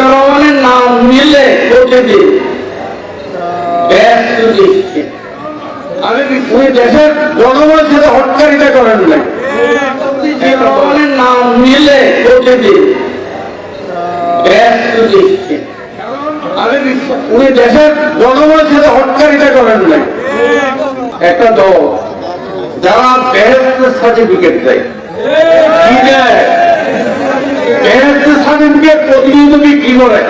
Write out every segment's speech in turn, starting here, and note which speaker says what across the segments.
Speaker 1: জিয়া রহমানের নাম ব্যস্ত দিচ্ছে আমি ওই দেশের জনগণের সাথে হটকারিতা করেন নাই? জিয়া রহমানের নাম নিলে দিচ্ছে আমি উনি দেশের জনগণের সাথে হটকারিতা করেন নাই? একটা দল, যারা বেহেস্ত সার্টিফিকেট দেয়? করে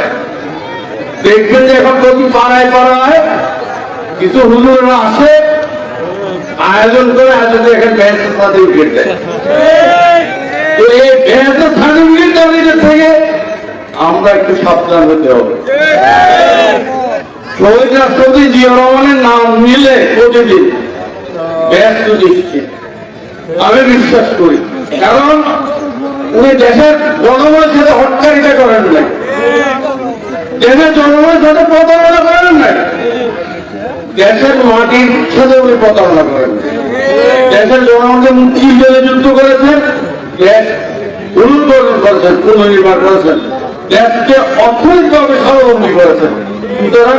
Speaker 1: দেখবেন যে এখন প্রতি পাড়ায় পাড়ায় কিছু আসে, আয়োজন করে সার্টিফিকেট তো এই সার্টিফিকেট দাবিতে থেকে আমরা একটু সাবধান হতে হবে। শহীদ রাষ্ট্রপতি জিয়া রহমানের নাম নিলে প্রতিদিন ব্যস্ত দিচ্ছে। আমি বিশ্বাস করি। কারণ উনি দেশের জনগণের সাথে হটকারিতা করেন নাই দেশের জনগণের সাথে প্রতারণা করেন নাই? দেশের মাটির সাথে উনি প্রতারণা করেন দেশের জনগণকে মুক্তিযুদ্ধে যুদ্ধ করেছেন, দেশ পুনর্গঠন করেছেন, পুনর্নির্মাণ করেছেন, দেশকে অর্থনৈতিকভাবে স্বাবলম্বী করেছেন। সুতরাং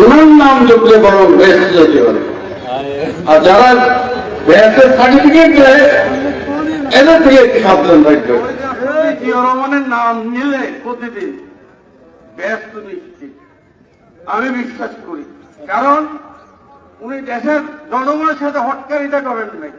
Speaker 1: ওনার নাম যোগ্য বরং দেশ যেতে পারে আর যারা ব্যাসের সার্টিফিকেট দেয়, এদের থেকে একটু সাবধান জিয়া রহমানের নাম নিলে প্রতিদিন ব্যস্ত নিশ্চিত। আমি বিশ্বাস করি। কারণ উনি দেশের জনগণের সাথে হটকারিতা করেন নাই।